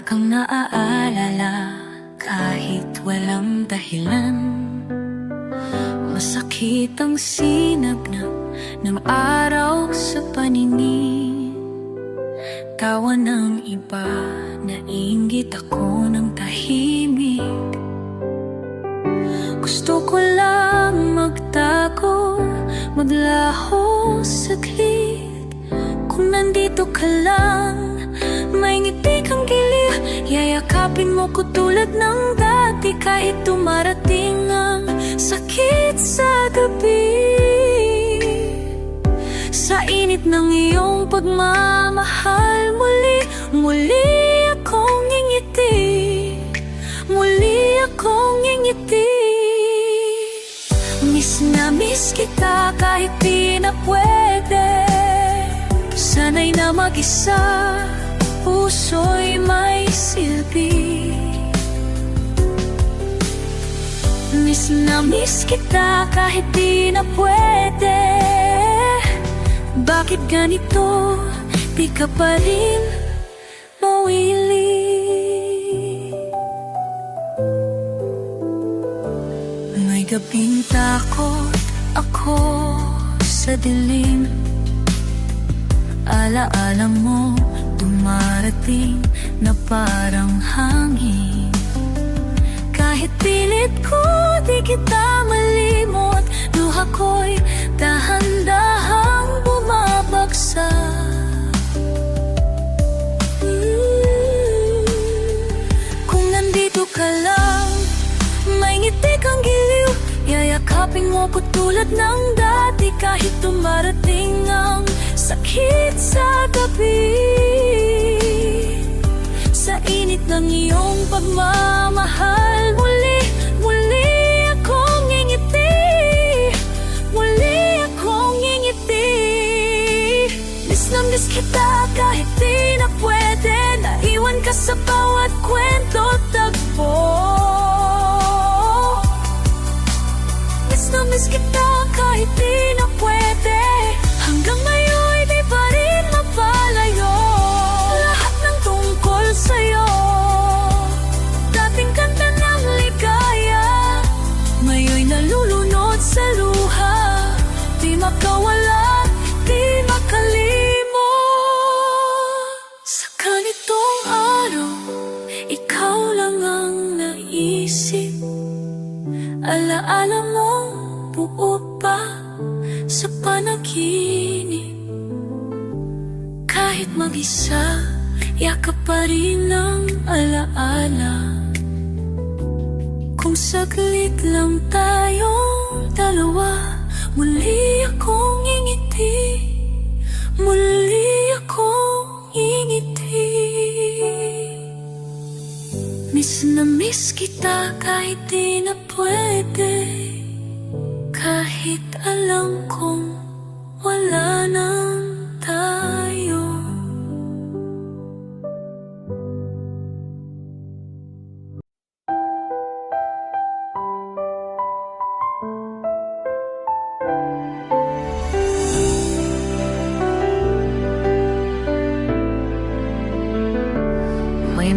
Bigla kang naaalala kahit walang dahilan. Masakit ang sinagnap ng araw sa paningin. Tawa ng iba, nainggit ako ng tahimik. Gusto ko lang magtago, maglaho saglit. Kung nandito ka lang, may ngiti kang giliw Yayakapin mo ko tulad ng dati Kahit dumarating ang sakit sa gabi. Sa init ng iyong pagmamahal Muli, muli akong ngingiti. Muli akong ngingiti. Miss na miss kita kahit di na pwede. Sana'y na mag-isa Puso'y may silbi Miss na miss kita kahit di na pwede. Bakit ganito? Di ka pa rin mawili May gabing takot ako sa dilim. Alaala mo dumarating na parang hangin. Kahit pilit ko di kita malimot Luha ko'y dahan-dahang bumabagsak. Mm. Kung nandito ka lang May ngiti kang giliw Yayakapin mo ko tulad ng dati Kahit dumarating ang sakit sa gabi Sa init ng iyong pagmamahal. Muli, muli akong ngingiti. Muli akong ngingiti. Miss na miss kita kahit nalulunod sa luha. Di makawala, di makalimot. Sa ganitong araw Ikaw lang ang naisip. Alaala mo buo pa sa panaginip. Kahit mag-isa, yakap pa rin ang alaala Kung saglit lang tayong dalawa Muli akong ngingiti Muli akong ngingiti Miss na miss kita kahit di na pwede. Kahit alam kong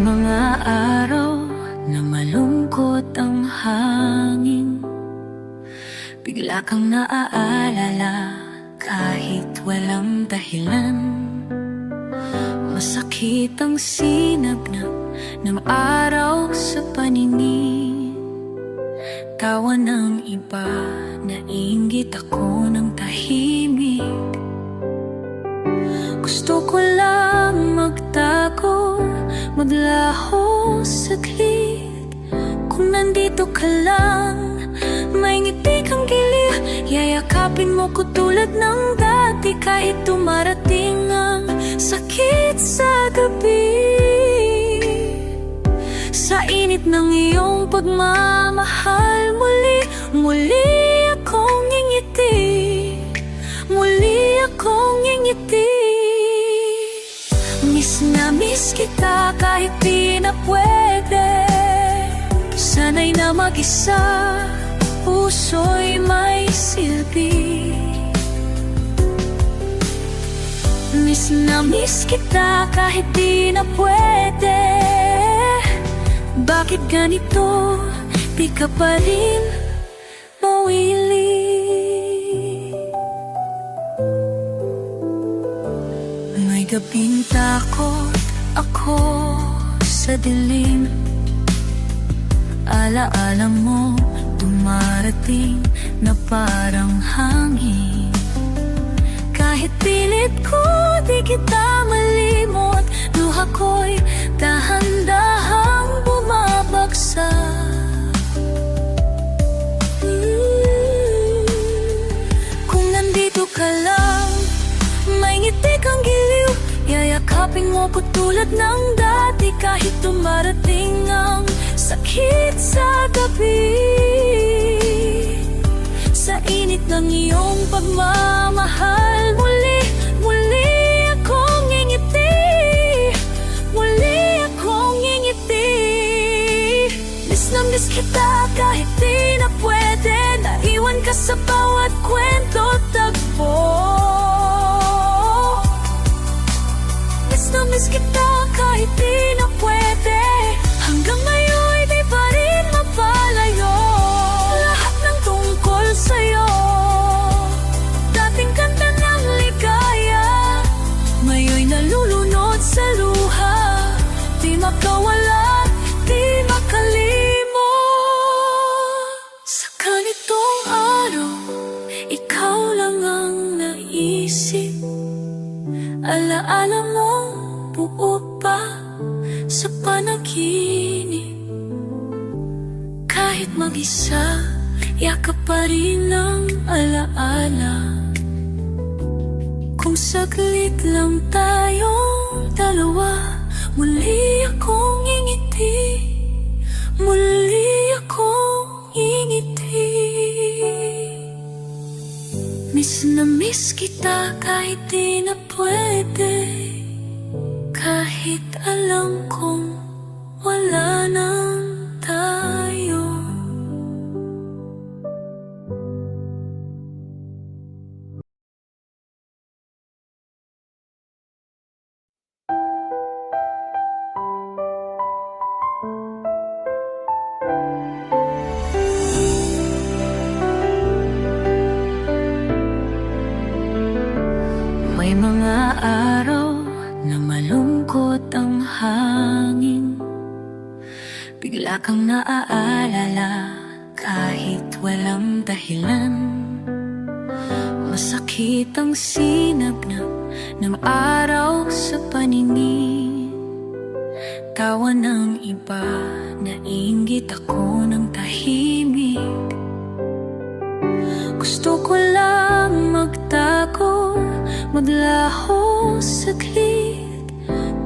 mga araw na malungkot ang hangin. Bigla kang naaalala kahit walang dahilan. Masakit ang sinagnap ng araw sa paningin. Tawa ng iba, nainggit ako ng tahimik. Gusto ko lang magtago, maglaho saglit Kung nandito ka lang, may ngiti kang giliw Yayakapin mo ko tulad ng dati Kahit dumarating ang sakit sa gabi. Sa init ng iyong pagmamahal Muli, muli akong ngingiti. Muli akong ngingiti Miss na miss kita kahit di na pwede. Sana'y na mag-isa Puso'y may silbi. Miss na miss kita kahit di na pwede. Bakit ganito? Di ka pa rin mawili. May gabing takot ako sa dilim. Alaala mo dumarating na parang hangin. Kahit pilit ko di kita malimot Luha ko'y dahan-dahang ko tulad ng dati Kahit dumarating ang sakit sa gabi. Sa init ng iyong pagmamahal Muli, muli akong ngingiti Muli akong ngingiti Miss na kita kahit di na pwede. Naiwan ka sa bawat kwento tagpo Miss na miss kita kahit na pwede. Hanggang ngayon di pa rin mapalayo. Lahat ng tungkol sa'yo. Dating kanta ng ligaya Ngayon nalulunod sa luha. Di makawala, di makalimot. Sa ganitong araw Ikaw lang ang naisip. Alaala mo buo pa sa panaginip. Kahit mag-isa, yakap pa rin ang alaala. Kung saglit lang tayong dalawa Muli akong ingiti. Muli akong ingiti. Miss na miss kita kahit di na pwede alam wala nang tayo. May mga araw na malungkot ang hangin. Bigla kang naaalala kahit walang dahilan. Masakit ang sinagnap ng araw sa paningin. Tawa ng iba, nainggit ako ng tahimik. Gusto ko lang magtago, maglaho saglit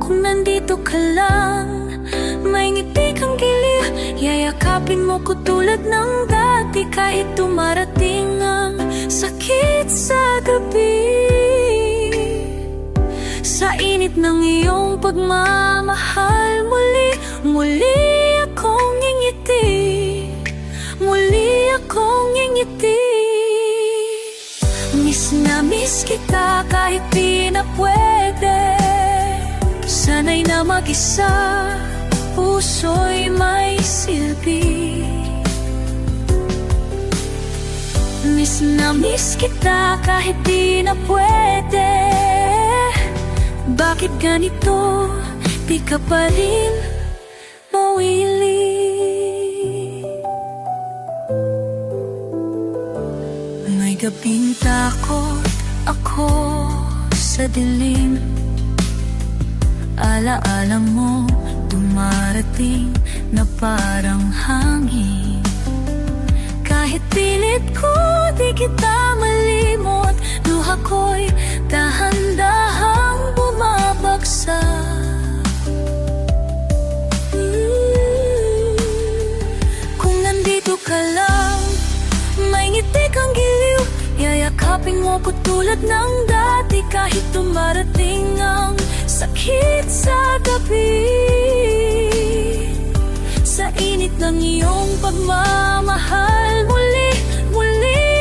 Kung nandito ka lang, may ngiti kang giliw Yayakapin mo ko tulad ng dati Kahit dumarating ang sakit sa gabi. Sa init ng iyong pagmamahal Muli, muli akong ngingiti. Muli akong ngingiti. Miss na miss kita kahit di na pwede Sana'y na mag-isa Puso'y may silbi. Miss na miss kita kahit di na pwede. Bakit ganito? Di ka pa rin mawili. May gabing takot ako sa dilim Alaala mo dumarating na parang hangin Kahit pilit ko di kita malimot Luha ko'y dahan-dahang bumabagsak Mm. Kung nandito ka lang May ngiti kang giliw Yayakapin mo ko tulad ng dati Kahit dumarating ang sakit sa gabi. Sa init ng iyong pagmamahal. Muli, muli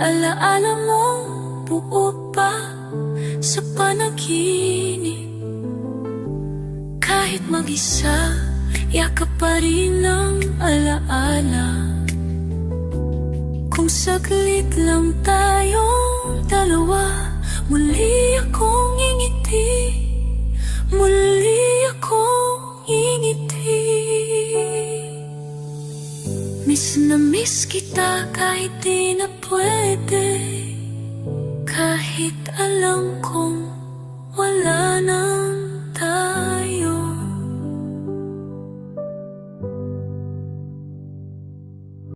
Alaala mo buo pa sa panaginip. Kahit mag-isa, yakap pa rin ang alaala. Kung saglit lang tayong dalawa Muli akong ingiti kita kahit di na pwede. Kahit alam kong